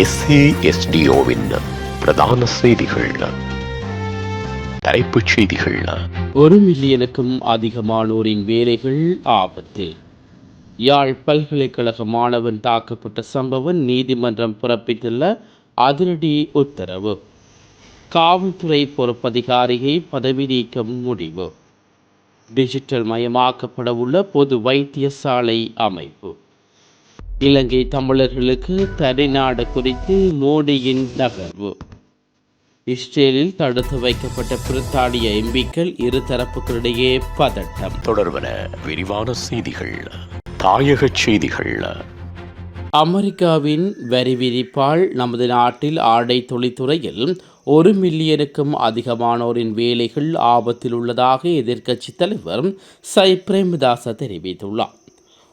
எஸ்ஏஎஸ்டிஓவின் பிரதான செய்திகள். தலைப்புச் செய்திகள். ஒரு மில்லியனுக்கும் அதிகமானோரின் வேலைகள் ஆபத்து. யாழ் பல்கலைக்கழக மாணவன் தாக்கப்பட்ட சம்பவம் நீதிமன்றம் பிறப்பித்துள்ள அதிரடி உத்தரவு. காவல்துறை பொறுப்பதிகாரியை பதவி நீக்கம் முடிவு. டிஜிட்டல் மயமாக்கப்பட உள்ள பொது வைத்தியசாலை அமைப்பு. இலங்கை தமிழர்களுக்கு தனிநாடு குறித்து மோடியின் நகர்வு. இஸ்ரேலில் தடுத்து வைக்கப்பட்ட பிரித்தானிய எம்பிக்கள் இரு தரப்புகளிடையே பதட்டம். தொடர்பன விரிவான செய்திகள் தாயகச் செய்திகள். அமெரிக்காவின் வரி விதிப்பால் நமது நாட்டில் ஆடை தொழில்துறையில் ஒரு மில்லியனுக்கும் அதிகமானோரின் வேலைகள் ஆபத்தில் உள்ளதாக எதிர்க்கட்சித் தலைவர் சை பிரேமதாச தெரிவித்துள்ளார்.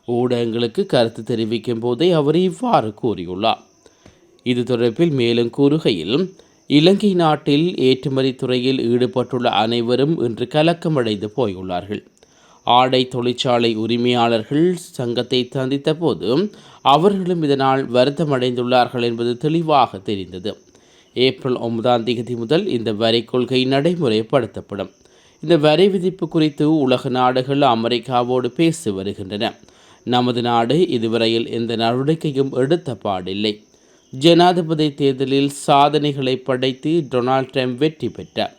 ஊடகங்களுக்கு கருத்து தெரிவிக்கும் போதே அவர் இவ்வாறு கூறியுள்ளார். இது தொடர்பில் மேலும் கூறுகையில் இலங்கை நாட்டில் ஏற்றுமதி துறையில் ஈடுபட்டுள்ள அனைவரும் இன்று கலக்கமடைந்து போயுள்ளார்கள். ஆடை தொழிற்சாலை உரிமையாளர்கள் சங்கத்தை சந்தித்த போது அவர்களும் இதனால் வருத்தமடைந்துள்ளார்கள் என்பது தெளிவாக தெரிந்தது. ஏப்ரல் ஒன்பதாம் தேதி முதல் இந்த வரி கொள்கை நடைமுறைப்படுத்தப்படும். இந்த வரி விதிப்பு குறித்து உலக நாடுகள் அமெரிக்காவோடு பேசி வருகின்றன. நமது நாடு இதுவரையில் எந்த நடவடிக்கையும் எடுத்த பாடில்லை. ஜனாதிபதி தேர்தலில் சாதனைகளை படைத்து டொனால்ட் ட்ரம்ப் வெற்றி பெற்றார்.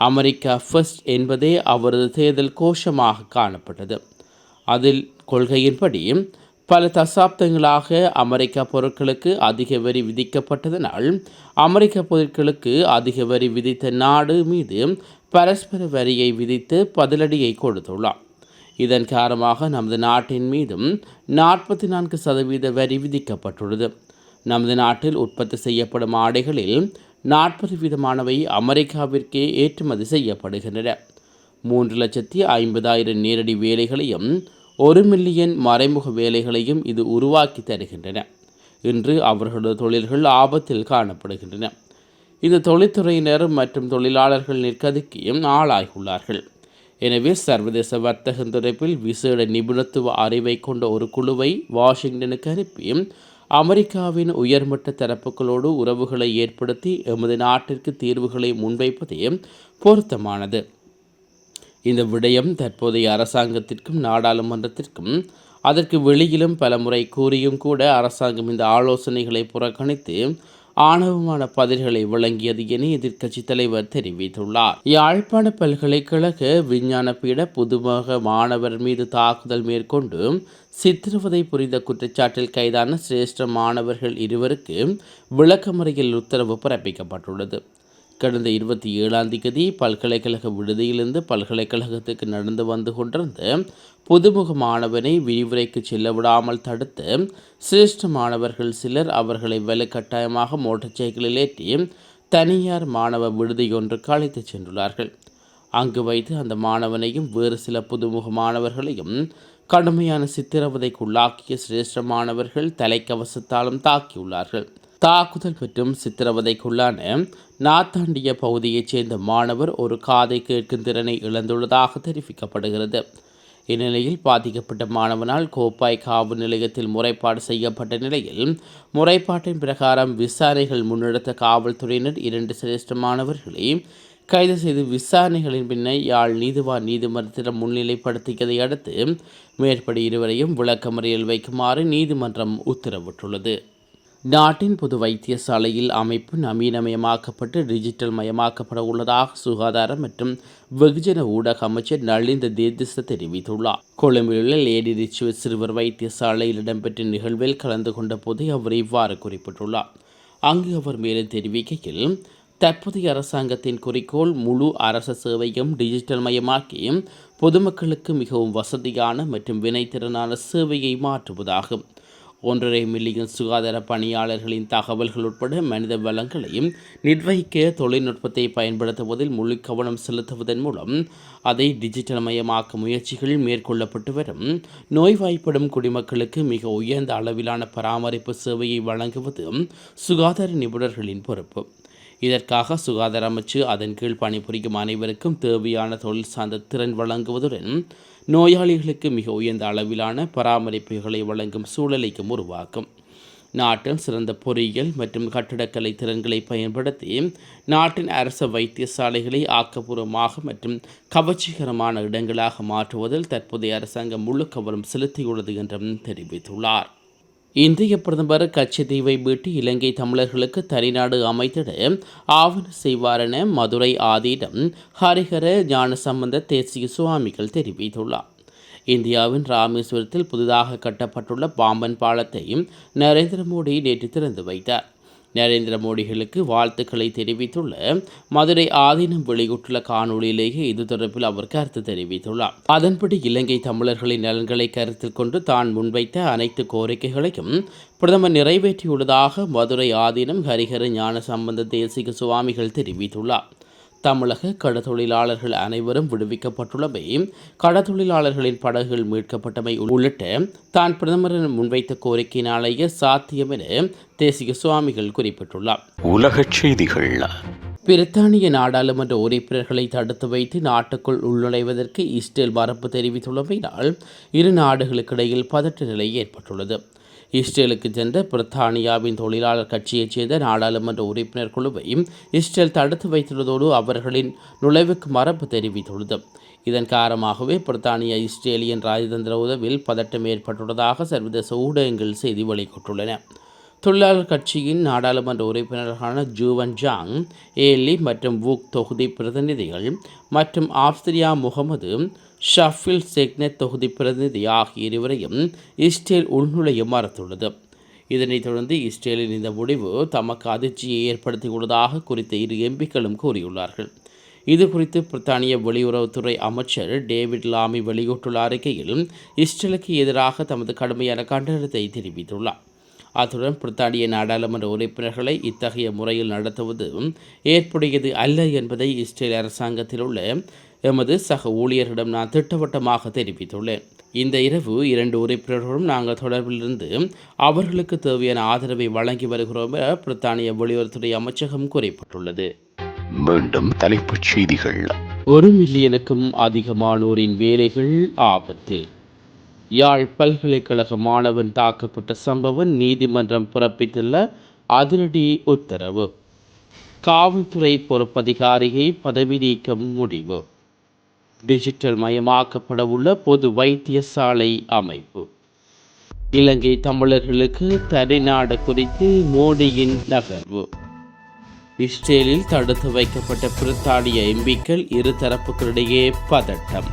அமெரிக்கா ஃபர்ஸ்ட் என்பதே அவரது தேர்தல் கோஷமாக காணப்பட்டது. அதில் கொள்கையின்படி பல தசாப்தங்களாக அமெரிக்க பொருட்களுக்கு அதிக வரி விதிக்கப்பட்டதனால் அமெரிக்க பொருட்களுக்கு அதிக வரி விதித்த நாடு மீது பரஸ்பர வரியை விதித்து பதிலடியை கொடுத்துள்ளார். இதன் காரணமாக நமது நாட்டின் மீதும் நாற்பத்தி நான்கு சதவீத வரி விதிக்கப்பட்டுள்ளது. நமது நாட்டில் உற்பத்தி செய்யப்படும் ஆடைகளில் நாற்பது வீதமானவை அமெரிக்காவிற்கே ஏற்றுமதி செய்யப்படுகின்றன. மூன்று லட்சத்தி ஐம்பதாயிரம் நேரடி வேலைகளையும் ஒரு மில்லியன் மறைமுக வேலைகளையும் இது உருவாக்கி தருகின்றன. இன்று அவர்களது தொழில்கள் ஆபத்தில் காணப்படுகின்றன. இந்த தொழில்துறையினர் மற்றும் தொழிலாளர்கள் நிற்கதிக்கும் ஆளாகியுள்ளார்கள். எனவே சர்வதேச வர்த்தக துறைப்பில் விசேட நிபுணத்துவ அறிவை கொண்ட ஒரு குழுவை வாஷிங்டனுக்கு அனுப்பி அமெரிக்காவின் உயர்மட்ட தரப்புகளோடு உறவுகளை ஏற்படுத்தி எமது நாட்டிற்கு தீர்வுகளை முன்வைப்பதே பொருத்தமானது. இந்த விடயம் தற்போதைய அரசாங்கத்திற்கும் நாடாளுமன்றத்திற்கும் அதற்கு வெளியிலும் பலமுறை கூறியும் கூட அரசாங்கம் இந்த ஆலோசனைகளை புறக்கணித்து ஆணவமான பதில்களை வழங்கியது என எதிர்க்கட்சித் தலைவர் தெரிவித்துள்ளார். யாழ்ப்பாண பல்கலைக்கழக விஞ்ஞான பீட புதுமுக மாணவர் மீது தாக்குதல் மேற்கொண்டு சித்திரவதை புரிந்த குற்றச்சாட்டில் கைதான சிரேஷ்ட மாணவர்கள் இருவருக்கு விளக்கமறையில் உத்தரவு பிறப்பிக்கப்பட்டுள்ளது. கடந்த இருபத்தி ஏழாம் தேதி பல்கலைக்கழக விடுதியிலிருந்து பல்கலைக்கழகத்துக்கு நடந்து வந்து கொண்டிருந்த புதுமுக மாணவனை விரிவுரைக்கு செல்ல விடாமல் தடுத்து சிரேஷ்ட மாணவர்கள் சிலர் அவர்களை வலுக்கட்டாயமாக மோட்டார் சைக்கிளில் ஏற்றி தனியார் மாணவ விடுதியொன்றுக்கு அழைத்துச் சென்றுள்ளார்கள். அங்கு வைத்து அந்த மாணவனையும் வேறு சில புதுமுக மாணவர்களையும் கடுமையான சித்திரவதைக்குள்ளாக்கிய சிரேஷ்ட மாணவர்கள் தலைக்கவசத்தாலும் தாக்கியுள்ளார்கள். தாக்குதல் மற்றும் சித்திரவதைக்குள்ளான நாத்தாண்டிய பகுதியைச் சேர்ந்த மாணவர் ஒரு காதை கேட்கும் திறனை இழந்துள்ளதாக தெரிவிக்கப்படுகிறது. இந்நிலையில் பாதிக்கப்பட்ட மாணவனால் கோப்பாய் காவல் நிலையத்தில் முறைப்பாடு செய்யப்பட்ட நிலையில் முறைப்பாட்டின் பிரகாரம் விசாரணைகள் முன்னெடுத்த காவல்துறையினர் இரண்டு சிரேஷ்ட மாணவர்களை கைது செய்து விசாரணைகளின் பின்னர் யாழ் நீதிவான் நீதிமன்றத்திடம் முன்னிலைப்படுத்தியதை அடுத்து மேற்படி இருவரையும் விளக்கமறியல் வைக்குமாறு நீதிமன்றம் உத்தரவிட்டுள்ளது. நாட்டின் பொது வைத்தியசாலையில் அமைப்பு நவீனமயமாக்கப்பட்டு டிஜிட்டல் மயமாக்கப்பட உள்ளதாக சுகாதாரம் மற்றும் வெகுஜன ஊடக அமைச்சர் நளிந்த தேதிச தெரிவித்துள்ளார். கொழும்பிலுள்ள லேடி ரிச்சுவல் சிறுவர் வைத்தியசாலையில் இடம்பெற்ற நிகழ்வில் கலந்து கொண்ட போது அவர் இவ்வாறு குறிப்பிட்டுள்ளார். அங்கு அவர் மேலும் தெரிவிக்கையில் தற்போதைய அரசாங்கத்தின் குறிக்கோள் முழு அரச சேவையும் டிஜிட்டல் மயமாக்கி பொதுமக்களுக்கு மிகவும் வசதியான மற்றும் வினைத்திறனான சேவையை மாற்றுவதாகும். ஒன்றரை மில்லியன் சுகாதார பணியாளர்களின் தகவல்கள் உட்பட மனித வளங்களையும் நிர்வகிக்க தொழில்நுட்பத்தை பயன்படுத்துவதில் முழு கவனம் செலுத்துவதன் மூலம் அதை டிஜிட்டல் மயமாக்க முயற்சிகள் மேற்கொள்ளப்பட்டு வரும். நோய்வாய்ப்படும் குடிமக்களுக்கு மிக உயர்ந்த அளவிலான பராமரிப்பு சேவையை வழங்குவது சுகாதார நிபுணர்களின் பொறுப்பு. இதற்காக சுகாதார அமைச்சு அதன் கீழ் பணிபுரியும் அனைவருக்கும் தேவையான தொழில் சார்ந்த திறன் வழங்குவதுடன் நோயாளிகளுக்கு மிக உயர்ந்த அளவிலான பராமரிப்புகளை வழங்கும் சூழலைக்கும் உருவாக்கும். நாட்டில் சிறந்த பொறியியல் மற்றும் கட்டிடக்கலை திறன்களை பயன்படுத்தி நாட்டின் அரச வைத்தியசாலைகளை ஆக்கப்பூர்வமாக மற்றும் கவர்ச்சிகரமான இடங்களாக மாற்றுவதில் தற்போதைய அரசாங்கம் முழு கவனம் செலுத்தியுள்ளது என்றும் தெரிவித்துள்ளார். இந்திய பிரதமர் கச்சத்தீவை மீட்டு இலங்கை தமிழர்களுக்கு தனிநாடு அமைத்திட ஆவண செய்வாரென மதுரை ஆதீனம் ஹரிஹர ஞானசம்பந்த தேசிய சுவாமிகள் தெரிவித்துள்ளார். இந்தியாவின் ராமேஸ்வரத்தில் புதிதாக கட்டப்பட்டுள்ள பாம்பன் பாலத்தையும் நரேந்திர மோடி நேற்று திறந்து வைத்தார். நரேந்திர மோடிகளுக்கு வாழ்த்துக்களை தெரிவித்துள்ள மதுரை ஆதீனம் வெளியிட்டுள்ள காணொளியிலேயே இது தொடர்பில் அவர் கருத்து தெரிவித்துள்ளார். அதன்படி இலங்கை தமிழர்களின் நலன்களை கருத்தில் கொண்டு தான் முன்வைத்த அனைத்து கோரிக்கைகளையும் பிரதமர் நிறைவேற்றியுள்ளதாக மதுரை ஆதீனம் ஹரிஹர ஞான சம்பந்த தேசிக சுவாமிகள் தெரிவித்துள்ளார். தமிழக கடத்தொழிலாளர்கள் அனைவரும் விடுவிக்கப்பட்டுள்ளமை கடத்தொழிலாளர்களின் படகுகள் மீட்கப்பட்டமை உள்ளிட்ட தான் பிரதமரின் முன்வைத்த கோரிக்கையினாலேயே சாத்தியம் என தேசிக சுவாமிகள் குறிப்பிட்டுள்ளார். உலகச் செய்திகள். பிரித்தானிய நாடாளுமன்ற உறுப்பினர்களை தடுத்து வைத்து நாட்டுக்குள் உள்நுழைவதற்கு இஸ்ரேல் மறுப்பு தெரிவித்துள்ளமையினால் இரு நாடுகளுக்கிடையில் பதட்ட நிலை ஏற்பட்டுள்ளது. இஸ்ரேலுக்கு சென்ற பிரித்தானியாவின் தொழிலாளர் கட்சியைச் சேர்ந்த நாடாளுமன்ற உறுப்பினர் குழுவை இஸ்ரேல் தடுத்து வைத்துள்ளதோடு அவர்களின் நுழைவுக்கு மரபு தெரிவித்துள்ளது. இதன் காரணமாகவே பிரித்தானிய இஸ்ரேலியன் ராஜதந்திர உதவியில் பதட்டம் ஏற்பட்டுள்ளதாக சர்வதேச ஊடகங்கள் செய்தி வெளியிட்டுள்ளன. தொழிலாளர் கட்சியின் நாடாளுமன்ற உறுப்பினர்களான ஜூவன் ஜாங் ஏலி மற்றும் வூக் தொகுதி பிரதிநிதிகள் மற்றும் ஆஸ்திரியா முகமது ஷஃபில் செக்னெட் தொகுதி பிரதிநிதி ஆகிய இருவரையும் இஸ்ரேல் உள்நுழைய மறுத்துள்ளது. இதனைத் தொடர்ந்து இஸ்ரேலின் இந்த முடிவு தமக்கு அதிர்ச்சியை ஏற்படுத்தியுள்ளதாக குறித்த இரு எம்பிக்களும் கூறியுள்ளார்கள். இது குறித்து பிரித்தானிய வெளியுறவுத்துறை அமைச்சர் டேவிட் லாமி வெளியிட்டுள்ள அறிக்கையில் இஸ்ரேலுக்கு எதிராக தமது கடுமையான கண்டனத்தை தெரிவித்துள்ளார். அத்துடன் பிரித்தானிய நாடாளுமன்ற உறுப்பினர்களை இத்தகைய முறையில் நடத்துவது ஏற்புடையது அல்ல என்பதை இஸ்ரேல் அரசாங்கத்தில் உள்ள எமது சக ஊழியர்களிடம் நான் திட்டவட்டமாக தெரிவித்துள்ளேன். இந்த இரவு இரண்டு உறுப்பினர்களும் நாங்கள் தொடர்பில் இருந்து அவர்களுக்கு தேவையான ஆதரவை வழங்கி வருகிறோம் என பிரித்தானிய வெளியுறவுத்துறை அமைச்சகம் கூறப்பட்டுள்ளது. மீண்டும் தலைப்புச் செய்திகள். ஒரு மில்லியனுக்கும் அதிகமானோரின் வேலைகள் ஆபத்து. யாழ் பல்கலைக்கழக மாணவன் தாக்கப்பட்ட சம்பவம் நீதிமன்றம் பிறப்பித்துள்ள அதிரடி உத்தரவு. காவல்துறை பொறுப்பதிகாரியை பதவி நீக்கம் முடிவு. டிஜிட்டல் மயமாக்கப்பட உள்ள பொது வைத்தியசாலை அமைப்பு. இலங்கை தமிழர்களுக்கு தனிநாடு குறித்து மோடியின் நகர்வு. இஸ்ரேலில் தடுத்து வைக்கப்பட்ட பிரித்தானிய எம்பிக்கள் இரு தரப்புகளிடையே பதட்டம்.